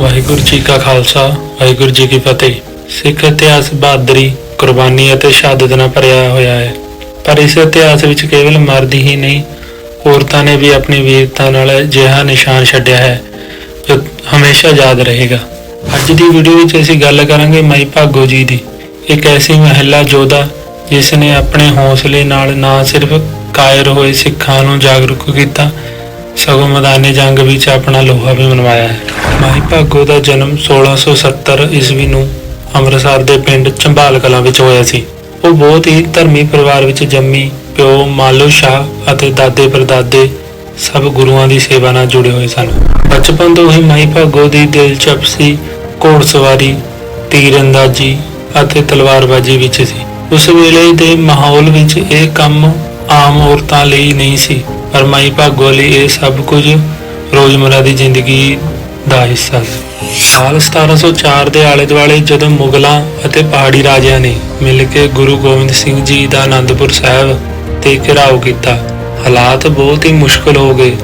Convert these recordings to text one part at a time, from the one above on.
ਵਾਹਿਗੁਰੂ ਜੀ ਕਾ ਖਾਲਸਾ, ਵਾਹਿਗੁਰੂ ਜੀ ਕੀ ਫਤਿਹ। ਸਿੱਖ ਇਤਿਹਾਸ ਬਹਾਦਰੀ, ਕੁਰਬਾਨੀ ਅਤੇ ਸ਼ਹਾਦਤ ਨਾਲ ਭਰਿਆ ਹੋਇਆ ਹੈ। ਪਰ ਇਸ ਇਤਿਹਾਸ ਵਿੱਚ ਕੇਵਲ ਮਰਦ ਹੀ ਨਹੀਂ, ਔਰਤਾਂ ਨੇ ਵੀ ਆਪਣੀ ਵੀਰਤਾ ਨਾਲ ਅਜਿਹਾ ਨਿਸ਼ਾਨ ਛੱਡਿਆ ਹੈ, ਜੋ ਹਮੇਸ਼ਾ ਯਾਦ ਰਹੇਗਾ। ਅੱਜ ਦੀ ਵੀਡੀਓ ਵਿੱਚ ਅਸੀਂ ਗੱਲ ਕਰਾਂਗੇ ਮਾਈ ਭਾਗੋ ਜੀ ਦੀ। ਇੱਕ ਐਸੀ ਮਹਿਲਾ ਯੋਧਾ ਜਿਸ ਨੇ ਆਪਣੇ ਹੌਸਲੇ ਨਾਲ ਨਾ ਸਿਰਫ ਕਾਇਰ ਹੋਏ ਸਿੱਖਾਂ ਨੂੰ ਜਾਗਰੂਕ ਕੀਤਾ ਸਗੋਂ ਮੈਦਾਨੇ ਜੰਗ ਵਿੱਚ ਆਪਣਾ ਲੋਹਾ ਵੀ ਮਨਵਾਇਆ ਹੈ। ਮਾਈ ਭਾਗੋ ਦਾ ਜਨਮ 1670 ਈਸਵੀ ਨੂੰ ਅੰਮ੍ਰਿਤਸਰ ਦੇ ਪਿੰਡ ਚੰਬਾਲ ਕਲਾਂ ਵਿੱਚ ਹੋਇਆ ਸੀ। ਉਹ ਬਹੁਤ ਹੀ ਧਰਮੀ ਪਰਿਵਾਰ ਵਿੱਚ ਜੰਮੀ ਪਿਓ ਮਾਲੋ ਸ਼ਾਹ ਅਤੇ ਦਾਦੇ ਪਰਦਾਦੇ ਸਭ ਗੁਰੂਆਂ ਦੀ ਸੇਵਾ ਨਾਲ ਜੁੜੇ ਹੋਏ ਸਨ। ਬਚਪਨ ਤੋਂ ਹੀ ਮਾਈ ਭਾਗੋ ਦੀ ਦਿਲਚਸਪੀ ਘੋੜਸਵਾਰੀ ਤੀਰਅੰਦਾਜ਼ੀ ਅਤੇ ਤਲਵਾਰਬਾਜ਼ੀ ਵਿੱਚ ਸੀ। ਉਸ ਵੇਲੇ ਦੇ ਮਾਹੌਲ ਵਿੱਚ ਇਹ ਕੰਮ ਆਮ ਔਰਤਾਂ ਲਈ ਨਹੀਂ ਸੀ। ਪਰ ਮਾਈ ਭਾਗੋ ਲਈ ਇਹ ਸਭ ਕੁਝ ਰੋਜ਼ਮਰਾ ਦੀ ਜ਼ਿੰਦਗੀ ਦਾ ਹਿੱਸਾ ਸੀ। ਸਾਲ 1704 ਦੇ ਆਲੇ ਦੁਆਲੇ ਜਦੋਂ ਮੁਗਲਾਂ ਅਤੇ ਪਹਾੜੀ ਰਾਜਿਆਂ ਨੇ ਮਿਲ ਕੇ ਗੁਰੂ ਗੋਬਿੰਦ ਸਿੰਘ ਜੀ ਦਾ ਆਨੰਦਪੁਰ ਸਾਹਿਬ ਤੇ ਘਿਰਾਓ ਕੀਤਾ, ਹਾਲਾਤ ਬਹੁਤ ਹੀ ਮੁਸ਼ਕਲ ਹੋ ਗਏ।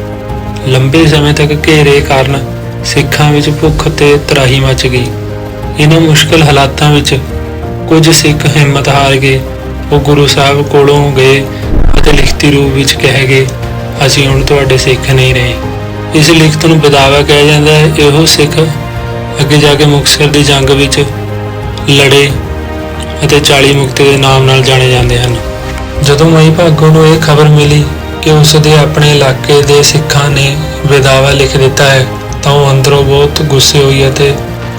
ਲੰਬੇ ਸਮੇਂ ਤੱਕ ਘੇਰੇ ਕਾਰਨ ਸਿੱਖਾਂ ਵਿੱਚ ਭੁੱਖ ਤੇ ਤਰਾਹੀ ਮਚ ਗਈ। ਇਹਨਾਂ ਮੁਸ਼ਕਲ ਹਾਲਾਤਾਂ ਵਿੱਚ ਕੁਝ ਸਿੱਖ ਹਿੰਮਤ ਹਾਰ ਗਏ, ਉਹ ਗੁਰੂ ਸਾਹਿਬ ਕੋਲੋਂ ਗਏ ਅਤੇ ਲਿਖਤੀ ਰੂਪ ਵਿੱਚ ਕਹਿ ਗਏ ਅਸੀਂ ਹੁਣ ਤੁਹਾਡੇ ਸਿੱਖ ਨਹੀਂ ਰਹੇ। ਇਸ ਲਿਖਤ ਨੂੰ ਬਦਾਵਾ ਕਿਹਾ ਜਾਂਦਾ ਹੈ, ਇਹੋ ਸਿੱਖ ਅੱਗੇ ਜਾ ਕੇ ਮੁਕਤਸਰ ਦੀ ਜੰਗ ਵਿੱਚ ਲੜੇ ਅਤੇ 40 ਮੁਕਤੇ ਦੇ ਨਾਮ ਨਾਲ ਜਾਣੇ ਜਾਂਦੇ ਹਨ। ਜਦੋਂ ਮਈ ਭਾਗੋ ਨੂੰ ਇਹ ਖਬਰ ਮਿਲੀ ਕਿ ਉਸ ਦੇ ਆਪਣੇ ਇਲਾਕੇ ਦੇ ਸਿੱਖਾਂ ਨੇ ਬਦਾਵਾ ਲਿਖ ਦਿੱਤਾ ਹੈ, ਤਾਂ ਉਹ ਅੰਦਰੋਂ ਬਹੁਤ ਗੁੱਸੇ ਹੋਈ ਅਤੇ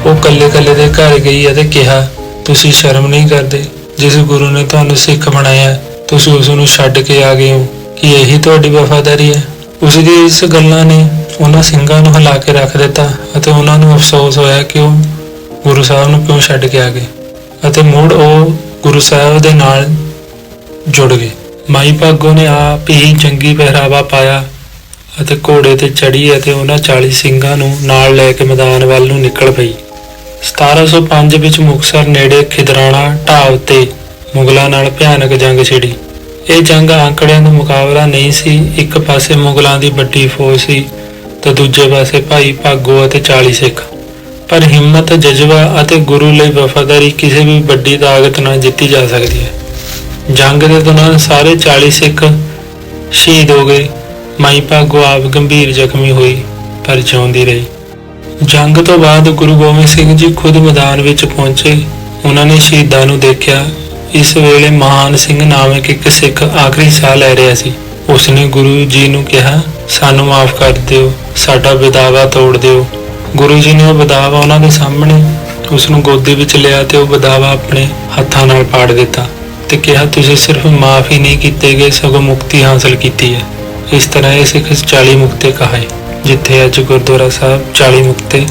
ਉਹ ਕੱਲੇ-ਕੱਲੇ ਦੇ ਘਰ ਗਈ ਅਤੇ ਕਿਹਾ, ਤੁਸੀਂ ਸ਼ਰਮ ਨਹੀਂ ਕਰਦੇ। ਜਿਸ ਗੁਰੂ ਨੇ ਤੁਹਾਨੂੰ ਸਿੱਖ ਬਣਾਇਆ, ਤੁਸੀਂ ਉਸ ਨੂੰ ਛੱਡ ਕੇ ਆ ਗਏ ਹੋ। ਕਿ ਇਹੀ ਤੁਹਾਡੀ ਵਫਾਦਾਰੀ ਹੈ? ਉਸ ਦੀ ਇਸ ਗੱਲਾਂ ਨੇ ਉਹਨਾਂ ਸਿੰਘਾਂ ਨੂੰ ਹਿਲਾ ਕੇ ਰੱਖ ਦਿੱਤਾ ਅਤੇ ਉਹਨਾਂ ਨੂੰ ਅਫਸੋਸ ਹੋਇਆ ਕਿ ਉਹ ਗੁਰੂ ਸਾਹਿਬ ਨੂੰ ਕਿਉਂ ਛੱਡ ਕੇ ਆ ਗਏ? ਅਤੇ ਮੁੜ ਉਹ ਗੁਰੂ ਸਾਹਿਬ ਦੇ ਨਾਲ ਜੁੜ ਗਏ। ਮਾਈ ਭਾਗੋ ਨੇ ਆਪ ਹੀ ਚੰਗੀ ਪਹਿਰਾਵਾ ਪਾਇਆ ਅਤੇ ਘੋੜੇ ਤੇ ਚੜੀ ਅਤੇ ਉਹਨਾਂ 40 ਸਿੰਘਾਂ ਨੂੰ ਨਾਲ ਲੈ ਕੇ ਮੈਦਾਨ ਵੱਲ ਨੂੰ ਨਿਕਲ ਪਈ। 1705 ਵਿੱਚ ਮੁਕਤਸਰ ਨੇੜੇ ਖਿਦਰਾਣਾ ਢਾਬ ਤੇ ਮੁਗਲਾਂ ਨਾਲ ਭਿਆਨਕ ਜੰਗ ਛਿੜੀ। ਇਹ ਜੰਗ ਆંકੜਿਆਂ ਦਾ ਮੁਕਾਬਲਾ ਨਹੀਂ ਸੀ। ਇੱਕ ਪਾਸੇ ਮੁਗਲਾਂ ਦੀ ਵੱਡੀ ਫੌਜ ਸੀ ਤੇ ਦੂਜੇ ਪਾਸੇ ਭਾਈ ਭਾਗੋ ਅਤੇ 40 ਸਿੱਖ। ਪਰ ਹਿੰਮਤ, ਜਜ਼ਬਾ ਅਤੇ ਗੁਰੂ ਲਈ ਵਫਾਦਾਰੀ ਕਿਸੇ ਵੀ ਵੱਡੀ ਤਾਕਤ ਨਾਲ ਜਿੱਤੀ ਜਾ ਸਕਦੀ ਹੈ। ਜੰਗ ਦੇ ਦੌਰਾਨ ਸਾਰੇ 40 ਸਿੱਖ ਸ਼ਹੀਦ ਹੋ ਗਏ। ਮਾਈ ਭਾਗੋ ਆਪ ਗੰਭੀਰ ਜ਼ਖਮੀ ਹੋਈ, ਪਰ ਜਿਉਂਦੀ ਰਹੀ। ਜੰਗ ਤੋਂ ਬਾਅਦ ਗੁਰੂ ਗੋਬਿੰਦ ਸਿੰਘ ਜੀ ਖੁਦ ਮੈਦਾਨ ਵਿੱਚ ਪਹੁੰਚੇ। ਉਹਨਾਂ ਨੇ ਸ਼ਹੀਦਾਂ ਨੂੰ ਦੇਖਿਆ ਇਸ ਵੇਲੇ ਮਹਾਨ ਸਿੰਘ ਨਾਮਕ ਇੱਕ ਸਿੱਖ ਆਖਰੀ ਸਾਹ ਲੈ ਰਿਹਾ ਸੀ। ਉਸਨੇ ਗੁਰੂ ਜੀ ਨੂੰ ਕਿਹਾ, ਸਾਨੂੰ ਮਾਫ ਕਰ ਦਿਓ, ਸਾਡਾ ਵਿਦਾਵਾ ਤੋੜ ਦਿਓ। ਗੁਰੂ ਜੀ ਨੇ ਉਹ ਵਿਦਾਵਾ ਉਹਨਾਂ ਦੇ ਸਾਹਮਣੇ ਉਸ ਨੂੰ ਗੋਦੀ ਵਿੱਚ ਲਿਆ ਤੇ ਉਹ ਵਿਦਾਵਾ ਆਪਣੇ ਹੱਥਾਂ ਨਾਲ ਪਾੜ ਦਿੱਤਾ ਤੇ ਕਿਹਾ, ਤੁਸੀਂ ਸਿਰਫ ਮਾਫ ਹੀ ਨਹੀਂ ਕੀਤੇ ਗਏ, ਸਗੋਂ ਮੁਕਤੀ ਹਾਸਲ ਕੀਤੀ ਹੈ। ਇਸ ਤਰ੍ਹਾਂ ਇਹ ਸਿੱਖ 40 ਮੁਕਤੇ ਕਹਾਏ, ਜਿੱਥੇ ਅੱਜ ਗੁਰਦੁਆਰਾ ਸਾਹਿਬ 40 ਮੁਕਤੇ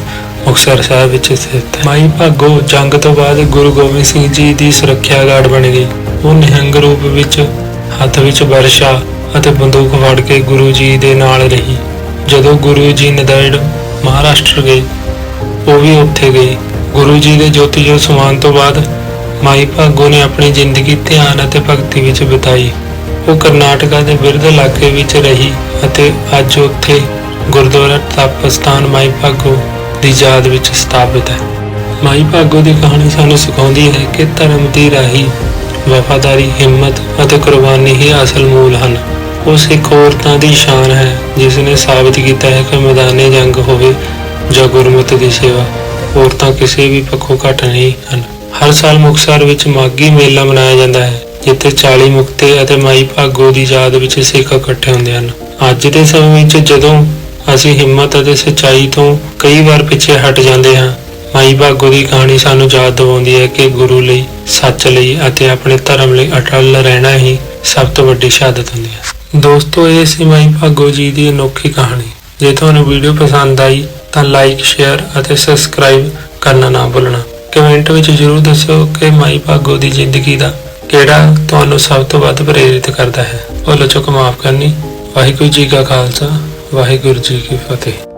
ਮੁਕਤਸਰ ਸਾਹਿਬ ਵਿੱਚ ਸਥਿਤ ਹੈ। ਮਾਈ ਭਾਗੋ ਜੰਗ ਤੋਂ ਬਾਅਦ ਗੁਰੂ ਗੋਬਿੰਦ ਸਿੰਘ ਜੀ ਦੀ ਸੁਰੱਖਿਆ ਗਾਰਡ ਬਣ ਗਈ ਉਹ ਨਿਹੰਗ ਰੂਪ ਵਿੱਚ ਹੱਥ ਵਿੱਚ ਵਰਸ਼ਾ ਅਤੇ ਬੰਦੂਕ ਫੜ ਕੇ ਗੁਰੂ ਜੀ ਦੇ ਨਾਲ ਰਹੀ। ਜਦੋਂ ਗੁਰੂ ਜੀ ਨੰਦੇੜ ਮਹਾਰਾਸ਼ਟਰ ਗਏ, ਉਹ ਵੀ ਉੱਥੇ ਗਈ ਗੁਰੂ ਜੀ ਦੇ ਜੋਤੀ ਜੋਤ ਸਮਾਨ ਤੋਂ ਬਾਅਦ ਮਾਈ ਭਾਗੋ ਨੇ ਆਪਣੀ ਜ਼ਿੰਦਗੀ ਧਿਆਨ ਅਤੇ ਭਗਤੀ ਵਿੱਚ ਬਿਤਾਈ। ਉਹ ਕਰਨਾਟਕਾ ਦੇ ਬਿਰਧ ਇਲਾਕੇ ਵਿੱਚ ਰਹੀ ਅਤੇ ਅੱਜ ਉੱਥੇ ਗੁਰਦੁਆਰਾ ਤਪਸਥਾਨ ਮਾਈ ਭਾਗੋ ਦੀ ਯਾਦ ਵਿੱਚ ਸਥਾਪਿਤ ਹੈ। ਮਾਈ ਭਾਗੋ ਦੀ ਕਹਾਣੀ ਸਾਨੂੰ ਸਿਖਾਉਂਦੀ ਹੈ ਕਿ ਧਰਮ ਦੀ ਰਾਹੀ, ਵਫਾਦਾਰੀ, ਹਿੰਮਤ ਅਤੇ ਕੁਰਬਾਨੀ ਹੀ ਅਸਲ ਮੂਲ ਹਨ। ਉਹ ਸਿੱਖ ਔਰਤਾਂ ਦੀ ਸ਼ਾਨ ਹੈ, ਜਿਸ ਨੇ ਸਾਬਿਤ ਕੀਤਾ ਹੈ ਕਿ ਮੈਦਾਨੇ ਜੰਗ ਹੋਵੇ ਜਾਂ ਗੁਰਮਤਿ ਦੀ ਸੇਵਾ। ਔਰਤਾਂ ਕਿਸੇ ਵੀ ਪੱਖੋਂ ਘੱਟ ਨਹੀਂ ਹਨ। ਹਰ ਸਾਲ ਮੁਕਤਸਰ ਵਿੱਚ ਮਾਗੀ ਮੇਲਾ ਮਨਾਇਆ ਜਾਂਦਾ ਹੈ, ਜਿੱਥੇ 40 ਮੁਕਤੇ ਅਤੇ ਮਾਈ ਭਾਗੋ ਦੀ ਯਾਦ ਵਿੱਚ ਸਿੱਖ ਇਕੱਠੇ ਹੁੰਦੇ ਹਨ। ਅੱਜ ਦੇ ਸਮੇਂ ਵਿੱਚ ਜਦੋਂ ਅਸੀਂ ਹਿੰਮਤ ਅਤੇ ਸੱਚਾਈ ਤੋਂ ਕਈ ਵਾਰ ਪਿੱਛੇ ਹਟ ਜਾਂਦੇ ਹਾਂ। ਮਾਈ ਭਾਗੋ ਦੀ ਕਹਾਣੀ ਸਾਨੂੰ ਯਾਦ ਦਿਵਾਉਂਦੀ ਹੈ ਕਿ ਗੁਰੂ ਲਈ, ਸੱਚ ਲਈ ਅਤੇ ਆਪਣੇ ਧਰਮ ਲਈ ਅਟਲ ਰਹਿਣਾ ਹੀ ਸਭ ਤੋਂ ਵੱਡੀ ਸ਼ਹਾਦਤ ਹੁੰਦੀ ਹੈ। ਦੋਸਤੋ, ਇਹ ਸੀ ਮਾਈ ਭਾਗੋ ਜੀ ਦੀ ਅਨੋਖੀ ਕਹਾਣੀ। ਜੇ ਤੁਹਾਨੂੰ ਵੀਡੀਓ ਪਸੰਦ ਆਈ ਤਾਂ ਲਾਈਕ, ਸ਼ੇਅਰ ਅਤੇ ਸਬਸਕ੍ਰਾਈਬ ਕਰਨਾ ਨਾ ਭੁੱਲਣਾ। ਕਮੈਂਟ ਵਿੱਚ ਜਰੂਰ ਦੱਸੋ ਕਿ ਮਾਈ ਭਾਗੋ ਦੀ ਜ਼ਿੰਦਗੀ ਦਾ ਕਿਹੜਾ ਤੁਹਾਨੂੰ ਸਭ ਤੋਂ ਵੱਧ ਪ੍ਰੇਰਿਤ ਕਰਦਾ ਹੈ। ਭੁੱਲ ਚੁੱਕ ਮਾਫ ਕਰਨੀ। ਵਾਹਿਗੁਰੂ ਜੀ ਕਾ ਖਾਲਸਾ। ਵਾਹਿਗੁਰੂ ਜੀ ਕੀ ਫਤਿਹ।